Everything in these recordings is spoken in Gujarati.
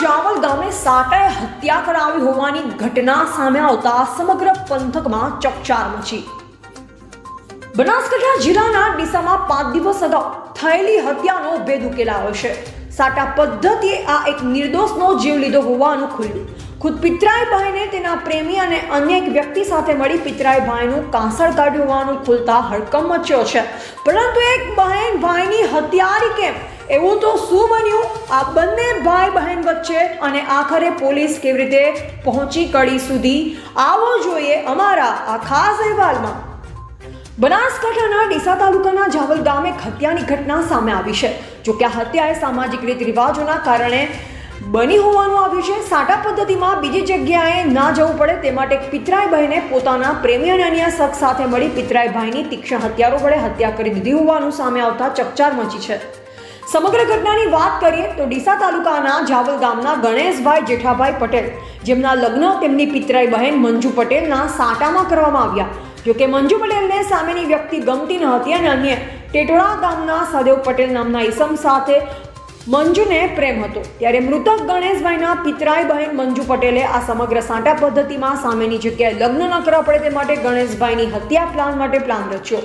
જાવલ ગામે સાટાએ હત્યા કરાવી હોવાની ઘટના સામે આવતા સમગ્ર પંથકમાં ચકચાર મચી. બનાસકાંઠા જિલ્લાના ડીસામાં પાંચ દિવસ અગાઉ થયેલી હત્યાનો ભેદ ઉકેલાયો છે. સાટા પદ્ધતિએ આ એક નિર્દોષનો જીવ લીધો હોવાનું ખુલ્યું. ખુદ પિતરાય ભાઈને તેના પ્રેમી અને અન્ય એક વ્યક્તિ સાથે મળી પિતરાય ભાઈનું કાંસળ કાઢ્યું હોવાનું ખુલતા હડકંપ મચ્યો છે. પરંતુ એક બહેન ભાઈની હત્યારી કેમ? એવું તો શું બન્યું? આ બંને ભાઈ બહેન વચ્ચે અને આખરે પોલીસ કેવી રીતે પહોંચી કડી સુધી? આવો જોઈએ અમારા આ ખાસ અહેવાલમાં. બનાસકાંઠાના ડીસા તાલુકાના જાવલ ગામે હત્યાની ઘટના સામે આવી છે. જો કે આ હત્યા એ સામાજિક રીત રિવાજોના કારણે બની હોવાનું આવ્યું છે. સાટા પદ્ધતિમાં બીજી જગ્યાએ ના જવું પડે તે માટે પિતરાઈ બહેને પોતાના પ્રેમી અને અન્ય શખ્સ સાથે મળી પિતરાઈ ભાઈની તીક્ષ્ણ હત્યારો વડે હત્યા કરી દીધી હોવાનું સામે આવતા ચકચાર મચી છે. સમગ્ર ઘટનાની વાત કરીએ તો ડીસા તાલુકાના જાવલ ગામના ગણેશભાઈ જેઠાભાઈ પટેલ, જેમના લગ્ન તેમની પિતરાઈ બહેન મંજુ પટેલના સાંટામાં કરવામાં આવ્યા. જોકે મંજુ પટેલને સામેની વ્યક્તિ ગમતી ન હતી અને અન્ય ટેટોળા ગામના સદેવ પટેલ નામના ઈસમ સાથે મંજુને પ્રેમ હતો. ત્યારે મૃતક ગણેશભાઈના પિતરાઈ બહેન મંજુ પટેલે આ સમગ્ર સાંટા પદ્ધતિમાં સામેની જગ્યાએ લગ્ન ન કરવા પડે તે માટે ગણેશભાઈની હત્યા પ્લાન માટે પ્લાન રચ્યો.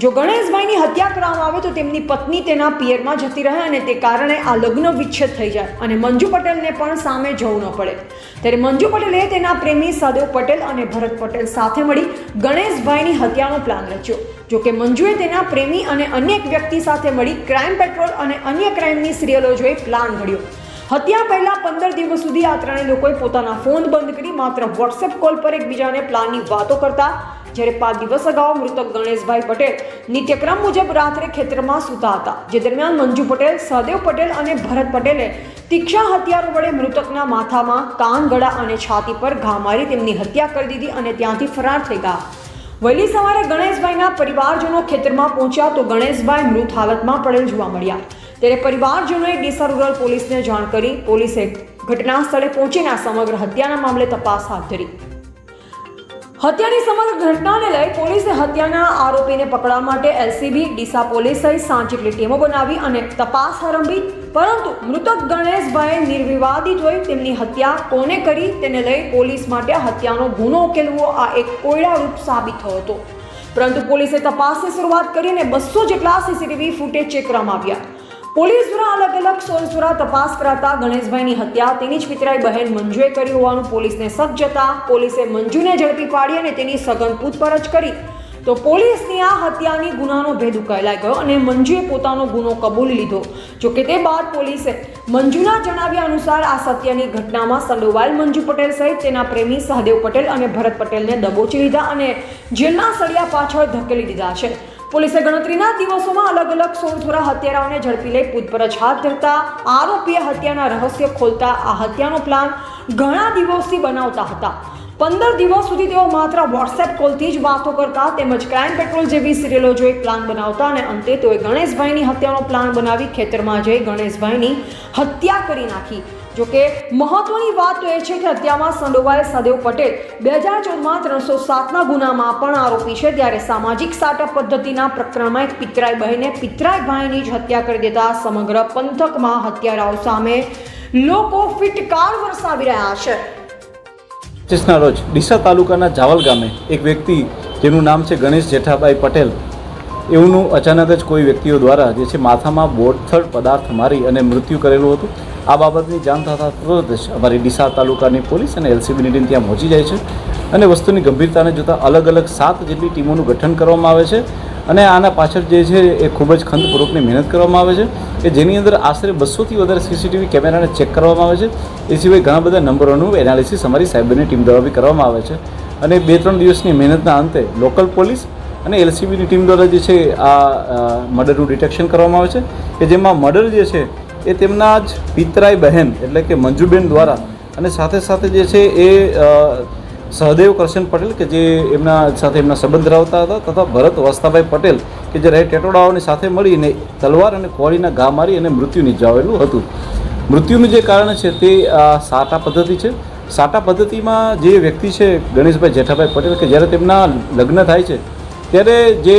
જો ગણેશભાઈની હત્યા કરવામાં આવે તો તેમની પત્ની તેના પિયરમાં જતી રહે અને તે કારણે આ લગ્ન વિચ્છેદ થઈ જાય. અને મંજુ પટેલને પણ સામે જવું ન પડે. ત્યારે મંજુ પટેલે તેના પ્રેમી સદેવ પટેલ અને ભરત પટેલ સાથે મળી ગણેશભાઈની હત્યાનો પ્લાન રચ્યો. જો કે મંજુએ તેના પ્રેમી અને અન્ય એક વ્યક્તિ સાથે મળી ક્રાઇમ પેટ્રોલ અને અન્ય ક્રાઇમની સિરિયલો જોઈ પ્લાન ઘડ્યો. હત્યા પહેલા પંદર દિવસ સુધી આ ત્રણેય લોકોએ પોતાના ફોન બંધ કરી માત્ર વોટ્સએપ કોલ પર એકબીજાને પ્લાનની વાતો કરતા. જ્યારે પાંચ દિવસ અગાઉ મૃતક ગણેશભાઈ પટેલ નિત્યક્રમ મુજબ રાત્રે ખેતરમાં સૂતા હતા. જે દરમિયાન મંજુ પટેલ, સહદેવ પટેલ અને ભરત પટેલે તીક્ષા હથિયારો વડે મૃતકના માથામાં કાન, ગળા અને છાતી પર ઘા મારી તેમની હત્યા કરી દીધી અને ત્યાંથી ફરાર થઈ ગયા. વહેલી સવારે ગણેશભાઈના પરિવારજનો ખેતરમાં પહોંચ્યા તો ગણેશભાઈ મૃત હાલતમાં પડેલ જોવા મળ્યા. ત્યારે પરિવારજનોએ ડીસા રૂરલ પોલીસને જાણ કરી પોલીસે ઘટના સ્થળે પહોંચીને આ સમગ્ર હત્યાના મામલે તપાસ હાથ ધરી. હત્યાની સમગ્ર ઘટનાને લઈ પોલીસે હત્યાના આરોપીને પકડવા માટે એલસીબી, ડીસા પોલીસ સહિત સાત ટીમો બનાવી અને તપાસ આરંભી, પરંતુ મૃતક ગણેશભાઈ નિર્વિવાદિત હોય તેમની હત્યા કોને કરી તેને લઈ પોલીસ માટે હત્યાનો ગુનો ઉકેલવો આ એક કોયડારૂપ સાબિત થયો હતો. પરંતુ પોલીસે તપાસની શરૂઆત કરીને બસો જેટલા સીસીટીવી ફૂટેજ ચેક કરવામાં આવ્યા. પોલીસ દ્વારા અલગ અલગ સોર્સ દ્વારા તપાસ કરાતા ગણેશભાઈની હત્યા તેની જ પિતરાઈ બહેન મંજુએ કરી હોવાનું પોલીસને શક જતા પોલીસે મંજુને ઝડપી પાડી અને તેની સઘન પૂછપરછ કરી. તો પોલીસની આ હત્યાની ગુનાનો ભેદ ઉકેલાઈ ગયો અને મંજુએ પોતાનો ગુનો કબૂલી લીધો. જોકે તે બાદ પોલીસે મંજુના જણાવ્યા અનુસાર આ સત્યની ઘટનામાં સંડોવાયેલ મંજુ પટેલ સહિત તેના પ્રેમી સહદેવ પટેલ અને ભરત પટેલને દબોચી લીધા અને જેલના સળિયા પાછળ ધકેલી દીધા છે. પોલીસે ગણતરીના દિવસોમાં અલગ અલગ સોળ હત્યારાઓને ઝડપી લઈ પૂછપરછ હાથ ધરતા, આરોપીએ હત્યાના રહસ્ય ખોલતા, આ હત્યાનો પ્લાન ઘણા દિવસથી બનાવતા હતા. પંદર દિવસ સુધી તેઓ માત્ર વોટ્સએપ કોલથી જ વાતો કરતા તેમજ ક્રાઇમ પેટ્રોલ જેવી સિરિયલો જોઈ પ્લાન બનાવતા અને અંતે તેઓએ ગણેશભાઈની હત્યાનો પ્લાન બનાવી ખેતરમાં જઈ ગણેશભાઈની હત્યા કરી નાખી. જોકે મહત્વની વાત તો એ છે કે હત્યામાં સંડોવાયેલ સદેવ પટેલ બે હજાર ચૌદમાં ત્રણસો સાતના ગુનામાં પણ આરોપી છે ત્યારે સામાજિક સાટા પદ્ધતિના પ્રકરણમાં એક પિતરાઈ બહેને પિતરાઈ ભાઈની જ હત્યા કરી દેતા સમગ્ર પંથકમાં હત્યારાઓ સામે લોકો ફિટકાર વરસાવી રહ્યા છે. પચીસના રોજ ડીસા તાલુકાના જાવલ ગામે એક વ્યક્તિ જેનું નામ છે ગણેશ જેઠાભાઈ પટેલ, એવનું અચાનક જ કોઈ વ્યક્તિઓ દ્વારા જે છે માથામાં બોટથળ પદાર્થ મારી અને મૃત્યુ કરેલું હતું. આ બાબતની જાણ થતાં તરત જ અમારી ડીસા તાલુકાની પોલીસ અને એલસીબીની ટીમ ત્યાં પહોંચી જાય છે અને વસ્તુની ગંભીરતાને જોતાં અલગ અલગ સાત જેટલી ટીમોનું ગઠન કરવામાં આવે છે અને આના પાછળ જે છે એ ખૂબ જ ખંતપૂર્વકની મહેનત કરવામાં આવે છે કે જેની અંદર આશરે બસોથી વધારે સીસીટીવી કેમેરાને ચેક કરવામાં આવે છે. એ સિવાય ઘણા બધા નંબરોનું એનાલિસિસ અમારી સાયબરની ટીમ દ્વારા બી કરવામાં આવે છે અને બે ત્રણ દિવસની મહેનતના અંતે લોકલ પોલીસ અને એલસીબીની ટીમ દ્વારા જે છે આ મર્ડરનું ડિટેક્શન કરવામાં આવે છે કે જેમાં મર્ડર જે છે એ તેમના જ પિતરાઈ બહેન એટલે કે મંજુબેન દ્વારા અને સાથે સાથે જે છે એ સહદેવ કરશન પટેલ કે જે એમના સાથે એમના સંબંધ ધરાવતા હતા તથા ભરત વસ્તાભાઈ પટેલ કે જે રહે ટેટોડાઓની સાથે મળીને તલવાર અને કોળીના ઘા મારી અને મૃત્યુ નિજાવેલું હતું. મૃત્યુનું જે કારણ છે તે આ સાટા પદ્ધતિ છે. સાટા પદ્ધતિમાં જે વ્યક્તિ છે ગણેશભાઈ જેઠાભાઈ પટેલ કે જ્યારે તેમના લગ્ન થાય છે, ત્યારે જે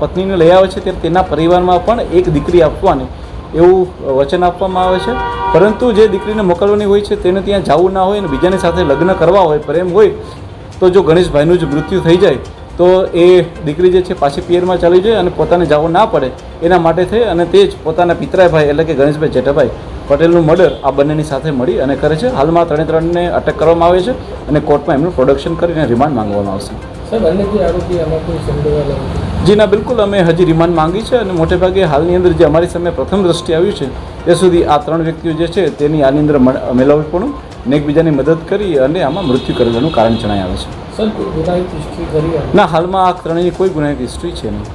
પત્નીને લઈ આવે છે, ત્યારે તેના પરિવારમાં પણ એક દીકરી આપવાની એવું વચન આપવામાં આવે છે. પરંતુ જે દીકરીને મોકલવાની હોય છે, તેને ત્યાં જવું ના હોય અને બીજાની સાથે લગ્ન કરવા હોય, પ્રેમ હોય, તો જો ગણેશભાઈનું જ મૃત્યુ થઈ જાય, તો એ દીકરી જે છે, પાછી પિયરમાં ચાલી જાય અને પોતાને જવું ના પડે. એના માટે થઈ અને તે જ પોતાના પિતરાય ભાઈ એટલે કે ગણેશભાઈ જેઠાભાઈ પટેલનું મર્ડર આ બંનેની સાથે મળી અને કરે છે. હાલમાં ત્રણે ત્રણને અટક કરવામાં આવે છે અને કોર્ટમાં એમનું પ્રોડક્શન કરીને રિમાન્ડ માંગવામાં આવશે. સર બંને આરોપી આમાં કોઈ નથી? જી ના બિલકુલ. અમે હજી રિમાન્ડ માંગી છે અને મોટે ભાગે હાલની અંદર જે અમારી સામે પ્રથમ દ્રષ્ટિ આવ્યું છે એ સુધી આ ત્રણ વ્યક્તિઓ જે છે તેની આની અંદર મેળવપણું ને એકબીજાની મદદ કરી અને આમાં મૃત્યુ કરેલાનું કારણ જણાય આવે છે. ના હાલમાં આ ત્રણેયની કોઈ ગુનાહિત હિસ્ટ્રી છે નહીં.